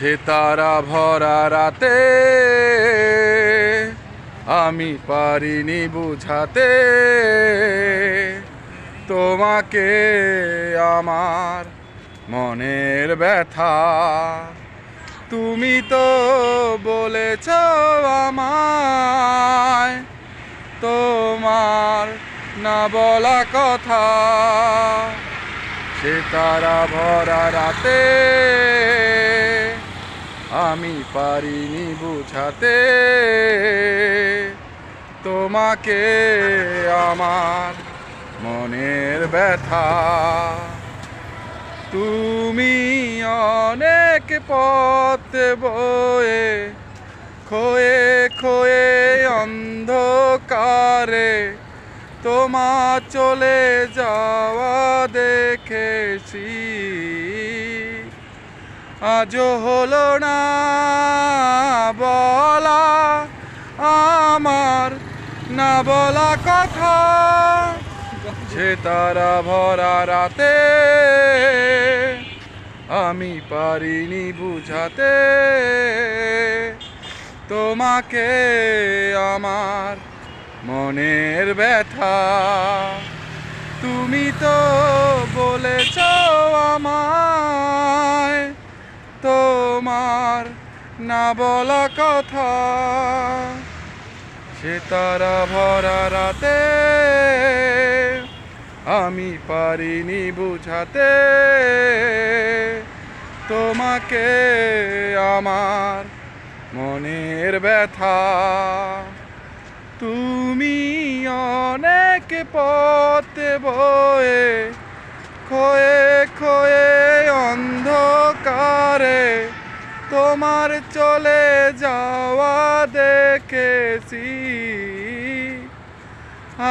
সে তারা ভরা রাতে আমি পারিনি বুঝাতে। তোমাকে আমার মনের ব্যথা। তুমি তো বলেছ আমায় তোমার না বলা কথা। সে তারা ভরা রাতে আমি পারিনি বুঝাতে। তোমাকে আমার মনের ব্যথা। তুমি অনেক পথ বয়ে খোয়ে খোয়ে অন্ধকারে তোমা চলে যাওয়া দেখেছি। আজও হলো না বলা আমার, না বলা কথা সে তারা ভরা রাতে আমি পারিনি বুঝাতে। তোমাকে আমার মনের ব্যথা, তুমি তো বলেছ বলা কথা। সে তারা ভরা রাতে আমি পারিনি বুঝাতে। তোমাকে আমার মনের ব্যথা। তুমি অনেক পথ বয়ে খয়ে খয়ে তোমার চলে যাওয়া দেখেছি।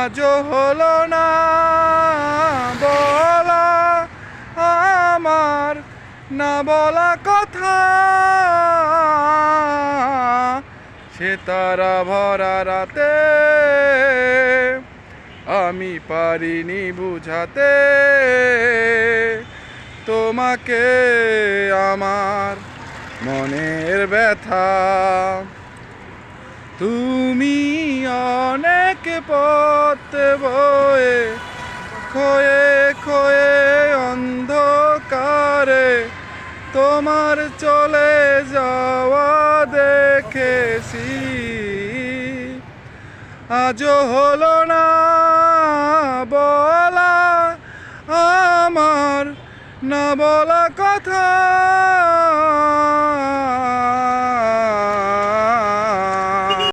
আজও হলো না বলা আমার, না বলা কথা। সে তারা ভরা রাতে আমি পারিনি বুঝাতে। তোমাকে আমার মনের ব্যথা। তুমি অনেক পথ বয়ে খয়ে খয়ে অন্ধকারে তোমার চলে যাওয়া দেখেছি। আজও হলো না বলা, আমার না বলা কথা।